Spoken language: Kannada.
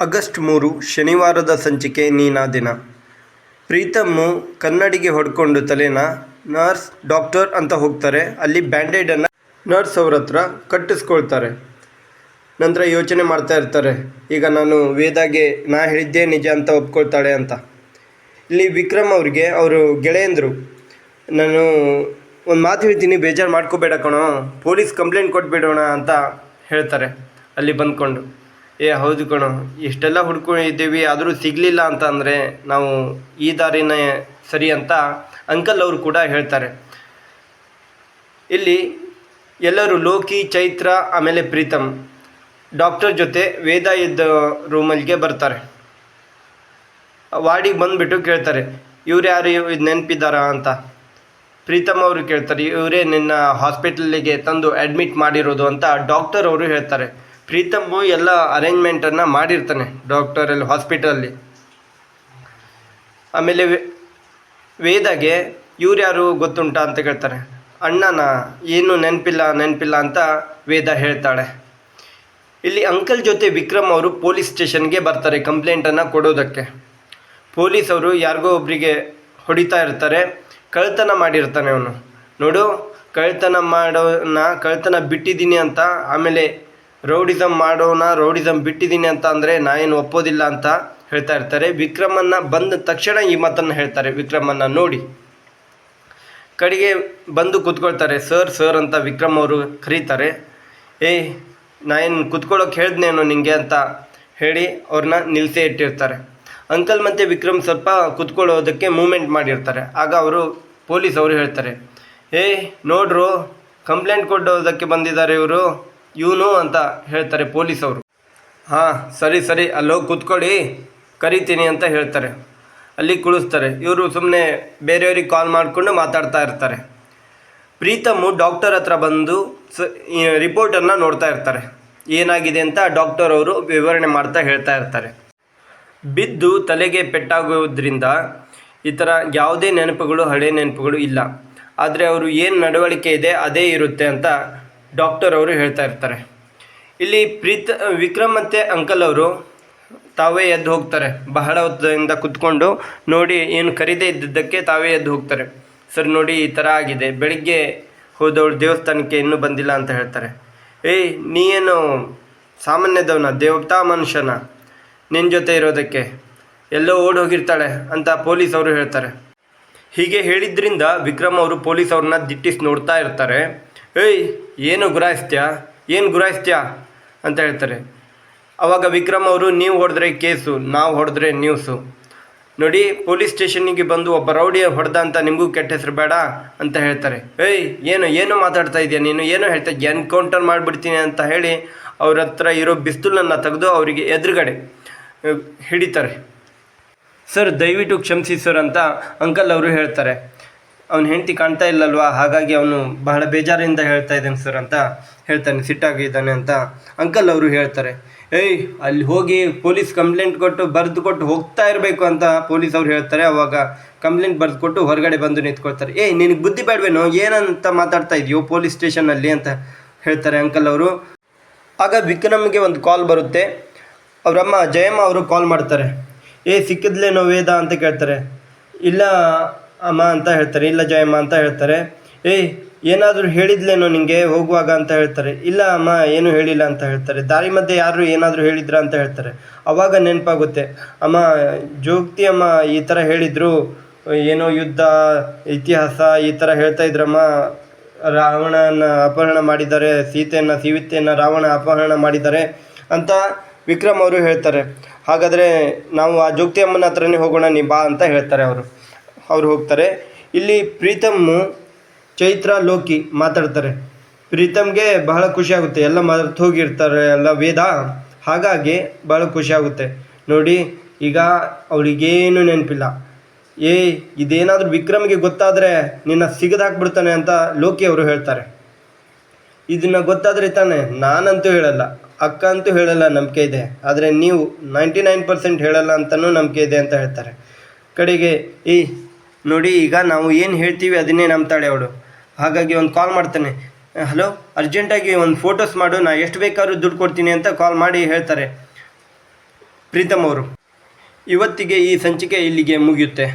ಆಗಸ್ಟ್ ಮೂರು, ಶನಿವಾರದ ಸಂಚಿಕೆ ನೀನಾ ದಿನ. ಪ್ರೀತಮ್ಮು ಕನ್ನಡಿಗೆ ಹೊಡ್ಕೊಂಡು ತಲೆನ, ನರ್ಸ್, ಡಾಕ್ಟರ್ ಅಂತ ಹೋಗ್ತಾರೆ. ಅಲ್ಲಿ ಬ್ಯಾಂಡೇಡನ್ನು ನರ್ಸ್ ಅವ್ರ ಹತ್ರ ಕಟ್ಟಿಸ್ಕೊಳ್ತಾರೆ. ನಂತರ ಯೋಚನೆ ಮಾಡ್ತಾ ಇರ್ತಾರೆ. ಈಗ ನಾನು ವೇದಾಗೆ ನಾ ಹೇಳಿದ್ದೆ ನಿಜ ಅಂತ ಒಪ್ಕೊಳ್ತಾಳೆ ಅಂತ. ಇಲ್ಲಿ ವಿಕ್ರಮ್ ಅವ್ರಿಗೆ ಅವರು ಗೆಳೆಯಂದರು. ನಾನು ಒಂದು ಮಾತು ಹೇಳ್ತೀನಿ, ಬೇಜಾರು ಮಾಡ್ಕೋಬೇಡ ಕಣೋ. ಪೊಲೀಸ್ ಕಂಪ್ಲೇಂಟ್ ಕೊಟ್ಬಿಡೋಣ ಅಂತ ಹೇಳ್ತಾರೆ. ಅಲ್ಲಿ ಬಂದ್ಕೊಂಡು. ಏ, ಹೌದು ಕಣೋ. ಇಷ್ಟೆಲ್ಲ ಹುಡ್ಕೊಂಡಿದ್ದೀವಿ, ಆದರೂ ಸಿಗಲಿಲ್ಲ ಅಂತ ಅಂದರೆ ನಾವು ಈ ದಾರಿನೇ ಸರಿ ಅಂತ ಅಂಕಲ್ ಅವರು ಕೂಡ ಹೇಳ್ತಾರೆ. ಇಲ್ಲಿ ಎಲ್ಲರೂ ಲೋಕಿ, ಚೈತ್ರ, ಆಮೇಲೆ ಪ್ರೀತಮ್, ಡಾಕ್ಟರ್ ಜೊತೆ ವೇದ ಇದ್ದ ರೂಮಲ್ಲಿಗೆ ಬರ್ತಾರೆ. ವಾರ್ಡಿಗೆ ಬಂದುಬಿಟ್ಟು ಕೇಳ್ತಾರೆ, ಇವ್ರು ಯಾರು? ಇದು ನೆನಪಿದ್ದಾರಾ? ಅಂತ. ಪ್ರೀತಮ್ ಅವರು ಕೇಳ್ತಾರೆ, ಇವರೇ ನಿನ್ನ ಹಾಸ್ಪಿಟಲ್ಲಿಗೆ ತಂದು ಅಡ್ಮಿಟ್ ಮಾಡಿರೋದು ಅಂತ ಡಾಕ್ಟರ್ ಅವರು ಹೇಳ್ತಾರೆ. ಪ್ರೀತಮ್ಮು ಎಲ್ಲ ಅರೇಂಜ್ಮೆಂಟನ್ನು ಮಾಡಿರ್ತಾನೆ ಡಾಕ್ಟರಲ್ಲಿ ಹಾಸ್ಪಿಟಲಲ್ಲಿ ಆಮೇಲೆ ವೇದಾಗೆ ಇವ್ರು ಯಾರು ಗೊತ್ತುಂಟಾ ಅಂತ ಕೇಳ್ತಾರೆ. ಅಣ್ಣನ ಏನು ನೆನಪಿಲ್ಲ ನೆನಪಿಲ್ಲ ಅಂತ ವೇದ ಹೇಳ್ತಾಳೆ. ಇಲ್ಲಿ ಅಂಕಲ್ ಜೊತೆ ವಿಕ್ರಮ್ ಅವರು ಪೊಲೀಸ್ ಸ್ಟೇಷನ್ಗೆ ಬರ್ತಾರೆ ಕಂಪ್ಲೇಂಟನ್ನು ಕೊಡೋದಕ್ಕೆ. ಪೊಲೀಸ್ ಅವರು ಯಾರಿಗೋ ಒಬ್ಬರಿಗೆ ಹೊಡಿತಾ ಇರ್ತಾರೆ ಕಳ್ತನ ಮಾಡಿರ್ತಾನೆ ಅವನು. ನೋಡು ಕಳ್ತನ ಮಾಡೋನ ಕಳ್ತನ ಬಿಟ್ಟಿದ್ದೀನಿ ಅಂತ ಆಮೇಲೆ ರೌಡಿಸಮ್ ಮಾಡೋಣ ರೌಡಿಸಮ್ ಬಿಟ್ಟಿದ್ದೀನಿ ಅಂತ ಅಂದರೆ ನಾನೇನು ಒಪ್ಪೋದಿಲ್ಲ ಅಂತ ಹೇಳ್ತಾ ಇರ್ತಾರೆ. ವಿಕ್ರಮನ್ನ ಬಂದ ತಕ್ಷಣ ಈ ಮಾತನ್ನು ಹೇಳ್ತಾರೆ. ವಿಕ್ರಮನ್ನ ನೋಡಿ. ಕಡೆಗೆ ಬಂದು ಕೂತ್ಕೊಳ್ತಾರೆ. ಸರ್ ಸರ್ ಅಂತ ವಿಕ್ರಮ್ ಅವರು ಕರೀತಾರೆ. ಏಯ್ ನಾ ಕೂತ್ಕೊಳ್ಳೋಕೆ ಹೇಳ್ದೇನೋ ನಿಂಗೆ ಅಂತ ಹೇಳಿ ಅವ್ರನ್ನ ನಿಲ್ಲಿಸೇ ಇಟ್ಟಿರ್ತಾರೆ. ಅಂಕಲ್ ಮತ್ತು ವಿಕ್ರಮ್ ಸ್ವಲ್ಪ ಕೂತ್ಕೊಳ್ಳೋದಕ್ಕೆ ಮೂಮೆಂಟ್ ಮಾಡಿರ್ತಾರೆ. ಆಗ ಅವರು ಪೊಲೀಸ್ ಅವರು ಹೇಳ್ತಾರೆ. ಏಯ್ ನೋಡ್ರು, ಕಂಪ್ಲೇಂಟ್ ಕೊಡೋದಕ್ಕೆ ಬಂದಿದ್ದಾರೆ ಇವರು. ಇವನು ಅಂತ ಹೇಳ್ತಾರೆ ಪೊಲೀಸ್ ಅವರು ಹಾಂ, ಸರಿ ಸರಿ, ಅಲ್ಲೋಗಿ ಕೂತ್ಕೊಳ್ಳಿ, ಕರಿತೀನಿ ಅಂತ ಹೇಳ್ತಾರೆ. ಅಲ್ಲಿ ಕುಳಿಸ್ತಾರೆ. ಇವರು ಸುಮ್ಮನೆ ಬೇರೆಯವ್ರಿಗೆ ಕಾಲ್ ಮಾಡಿಕೊಂಡು ಮಾತಾಡ್ತಾ ಇರ್ತಾರೆ. ಪ್ರೀತಮ್ಮು ಡಾಕ್ಟರ್ ಹತ್ರ ಬಂದು ಸ ರಿಪೋರ್ಟನ್ನು ನೋಡ್ತಾ ಇರ್ತಾರೆ. ಏನಾಗಿದೆ ಅಂತ ಡಾಕ್ಟರ್ ಅವರು ವಿವರಣೆ ಮಾಡ್ತಾ ಹೇಳ್ತಾ ಇರ್ತಾರೆ. ಬಿದ್ದು ತಲೆಗೆ ಪೆಟ್ಟಾಗೋದ್ರಿಂದ ಈ ಥರ ಯಾವುದೇ ನೆನಪುಗಳು, ಹಳೆ ನೆನಪುಗಳು ಇಲ್ಲ. ಆದರೆ ಅವರು ಏನು ನಡವಳಿಕೆ ಇದೆ, ಅದೇ ಇರುತ್ತೆ ಅಂತ ಡಾಕ್ಟರ್ ಅವರು ಹೇಳ್ತಾ ಇರ್ತಾರೆ. ಇಲ್ಲಿ ಪ್ರೀತ್, ವಿಕ್ರಮ್ ಮತ್ತು ಅಂಕಲ್ ಅವರು ತಾವೇ ಎದ್ದು ಹೋಗ್ತಾರೆ. ಬಹಳ ಹೊತ್ತಿಂದ ಕುತ್ಕೊಂಡು ನೋಡಿ ಏನು ಕರೀದೇ ಇದ್ದಿದ್ದಕ್ಕೆ ತಾವೇ ಎದ್ದು ಹೋಗ್ತಾರೆ. ಸರ್, ನೋಡಿ ಈ ಥರ ಆಗಿದೆ. ಬೆಳಿಗ್ಗೆ ಹೋದವಳು ದೇವಸ್ಥಾನಕ್ಕೆ ಇನ್ನೂ ಬಂದಿಲ್ಲ ಅಂತ ಹೇಳ್ತಾರೆ. ಏಯ್ ನೀ ಏನು ಸಾಮಾನ್ಯದವನ? ದೇವತಾ ಮನುಷ್ಯನ? ನಿನ್ನ ಜೊತೆ ಇರೋದಕ್ಕೆ? ಎಲ್ಲೋ ಓಡಿ ಹೋಗಿರ್ತಾಳೆ ಅಂತ ಪೊಲೀಸ್ ಅವರು ಹೇಳ್ತಾರೆ. ಹೀಗೆ ಹೇಳಿದ್ರಿಂದ ವಿಕ್ರಮ್ ಅವರು ಪೊಲೀಸ್ ಅವ್ರನ್ನ ದಿಟ್ಟಿಸಿ ನೋಡ್ತಾ ಇರ್ತಾರೆ. ಏಯ್, ಏನು ಗುರಾಯಿಸ್ತೀಯಾ? ಏನು ಗುರಾಯಿಸ್ತೀಯಾ? ಅಂತ ಹೇಳ್ತಾರೆ. ಅವಾಗ ವಿಕ್ರಮ್ ಅವರು, ನೀವು ಹೊಡೆದ್ರೆ ಕೇಸು, ನಾವು ಹೊಡೆದ್ರೆ ನ್ಯೂಸು. ನೋಡಿ, ಪೊಲೀಸ್ ಸ್ಟೇಷನ್ನಿಗೆ ಬಂದು ಒಬ್ಬ ರೌಡಿ ಹೊಡೆದ ಅಂತ ನಿಮಗೂ ಕೆಟ್ಟ ಹೆಸರು ಬೇಡ ಅಂತ ಹೇಳ್ತಾರೆ. ಏಯ್, ಏನು ಏನು ಮಾತಾಡ್ತಾ ಇದೆಯಾ ನೀನು? ಏನು ಹೇಳ್ತಾ ಇದೆಯಾ? ಎನ್ಕೌಂಟರ್ ಮಾಡಿಬಿಡ್ತೀನಿ ಅಂತ ಹೇಳಿ ಅವ್ರ ಹತ್ರ ಇರೋ ಬಿಸ್ತುಲನ್ನು ತೆಗೆದು ಅವರಿಗೆ ಎದುರುಗಡೆ ಹಿಡಿತಾರೆ. ಸರ್, ದಯವಿಟ್ಟು ಕ್ಷಮಿಸಿ ಸರ್ ಅಂತ ಅಂಕಲ್ ಅವರು ಹೇಳ್ತಾರೆ. ಅವನ ಹೆಂಡತಿ ಕಾಣ್ತಾ ಇಲ್ಲಲ್ವಾ? ಹಾಗಾಗಿ ಅವನು ಬಹಳ ಬೇಜಾರಿಂದ ಹೇಳ್ತಾ ಇದ್ದಾನೆ ಸರ್ ಅಂತ ಹೇಳ್ತಾನೆ ಸಿಟ್ಟಾಗಿದ್ದಾನೆ ಅಂತ ಅಂಕಲ್ ಅವರು ಹೇಳ್ತಾರೆ. ಏಯ್, ಅಲ್ಲಿ ಹೋಗಿ ಪೊಲೀಸ್ ಕಂಪ್ಲೇಂಟ್ ಕೊಟ್ಟು ಬರೆದು ಕೊಟ್ಟು ಹೋಗ್ತಾ ಇರಬೇಕು ಅಂತ ಪೊಲೀಸ್ ಅವ್ರು ಹೇಳ್ತಾರೆ. ಅವಾಗ ಕಂಪ್ಲೇಂಟ್ ಬರೆದು ಕೊಟ್ಟು ಹೊರಗಡೆ ಬಂದು ನಿಂತ್ಕೊಳ್ತಾರೆ. ಏಯ್, ನಿನಗೆ ಬುದ್ಧಿ ಬೇಡವೇನೋ? ಏನಂತ ಮಾತಾಡ್ತಾ ಇದೆಯೋ ಪೊಲೀಸ್ ಸ್ಟೇಷನಲ್ಲಿ ಅಂತ ಹೇಳ್ತಾರೆ ಅಂಕಲ್ ಅವರು. ಆಗ ವಿಕ್ರಮ್ಗೆ ಒಂದು ಕಾಲ್ ಬರುತ್ತೆ. ಅವರಮ್ಮ, ಜಯಮ್ಮ ಅವರು ಕಾಲ್ ಮಾಡ್ತಾರೆ. ಏ ಸಿಕ್ಕಿದ್ಲೇನೋ ವೇದ ಅಂತ ಕೇಳ್ತಾರೆ. ಇಲ್ಲ ಅಮ್ಮ ಅಂತ ಹೇಳ್ತಾರೆ, ಇಲ್ಲ ಜಯಮ್ಮ ಅಂತ ಹೇಳ್ತಾರೆ. ಏಯ್, ಏನಾದರೂ ಹೇಳಿದ್ಲೇನೋ ನಿಮಗೆ ಹೋಗುವಾಗ ಅಂತ ಹೇಳ್ತಾರೆ. ಇಲ್ಲ ಅಮ್ಮ, ಏನೂ ಹೇಳಿಲ್ಲ ಅಂತ ಹೇಳ್ತಾರೆ. ದಾರಿ ಮಧ್ಯೆ ಯಾರು ಏನಾದರೂ ಹೇಳಿದ್ರ ಅಂತ ಹೇಳ್ತಾರೆ. ಅವಾಗ ನೆನಪಾಗುತ್ತೆ. ಅಮ್ಮ, ಜೋಗ್ತಿ ಅಮ್ಮ ಈ ಥರ ಹೇಳಿದರು. ಏನೋ ಯುದ್ಧ, ಇತಿಹಾಸ ಈ ಥರ ಹೇಳ್ತಾ ಇದ್ರಮ್ಮ. ರಾವಣನ ಅಪಹರಣ ಮಾಡಿದ್ದಾರೆ, ಸೀತೆಯನ್ನು, ಸೀವಿತೆಯನ್ನು ರಾವಣ ಅಪಹರಣ ಮಾಡಿದ್ದಾರೆ ಅಂತ ವಿಕ್ರಮ್ ಅವರು ಹೇಳ್ತಾರೆ. ಹಾಗಾದರೆ ನಾವು ಆ ಜೋಗ್ತಿ ಅಮ್ಮನ ಹತ್ರನೇ ಹೋಗೋಣ, ನೀ ಬಾ ಅಂತ ಹೇಳ್ತಾರೆ ಅವರು. ಅವ್ರು ಹೋಗ್ತಾರೆ. ಇಲ್ಲಿ ಪ್ರೀತಮ್ಮು ಚೈತ್ರ, ಲೋಕಿ ಮಾತಾಡ್ತಾರೆ. ಪ್ರೀತಮ್ಗೆ ಬಹಳ ಖುಷಿ ಆಗುತ್ತೆ. ಎಲ್ಲ ಮರ್ತು ಹೋಗಿರ್ತಾರೆ, ಎಲ್ಲ ವೇದ. ಹಾಗಾಗಿ ಬಹಳ ಖುಷಿ ಆಗುತ್ತೆ. ನೋಡಿ, ಈಗ ಅವಳಿಗೇನು ನೆನಪಿಲ್ಲ. ಏ, ಇದೇನಾದರೂ ವಿಕ್ರಮ್ಗೆ ಗೊತ್ತಾದರೆ ನಿನ್ನ ಸಿಗದಾಕ್ಬಿಡ್ತಾನೆ ಅಂತ ಲೋಕಿ ಅವರು ಹೇಳ್ತಾರೆ. ಇದನ್ನ ಗೊತ್ತಾದರೆ ತಾನೆ, ನಾನಂತೂ ಹೇಳಲ್ಲ. ಅಕ್ಕ ಅಂತೂ ಹೇಳಲ್ಲ, ನಂಬಿಕೆ ಇದೆ. ಆದರೆ ನೀವು ನೈಂಟಿ ನೈನ್ ಪರ್ಸೆಂಟ್ ಹೇಳಲ್ಲ ಅಂತಲೂ ನಂಬಿಕೆ ಇದೆ ಅಂತ ಹೇಳ್ತಾರೆ. ಕಡೆಗೆ ಏಯ್ ನೋಡಿ, ಈಗ ನಾವು ಏನು ಹೇಳ್ತೀವಿ ಅದನ್ನೇ ನಂಬ್ತಾಳೆ ಅವಳು. ಹಾಗಾಗಿ ಒಂದು ಕಾಲ್ ಮಾಡ್ತಾನೆ. ಹಲೋ ಅರ್ಜೆಂಟಾಗಿ ಒಂದು ಫೋಟೋಸ್ ಮಾಡು, ನಾ ಎಷ್ಟು ಬೇಕಾದ್ರೂ ದುಡ್ಡು ಕೊಡ್ತೀನಿ ಅಂತ ಕಾಲ್ ಮಾಡಿ ಹೇಳ್ತಾರೆ ಪ್ರೀತಮ್ ಅವರು. ಇವತ್ತಿಗೆ ಈ ಸಂಚಿಕೆ ಇಲ್ಲಿಗೆ ಮುಗಿಯುತ್ತೆ.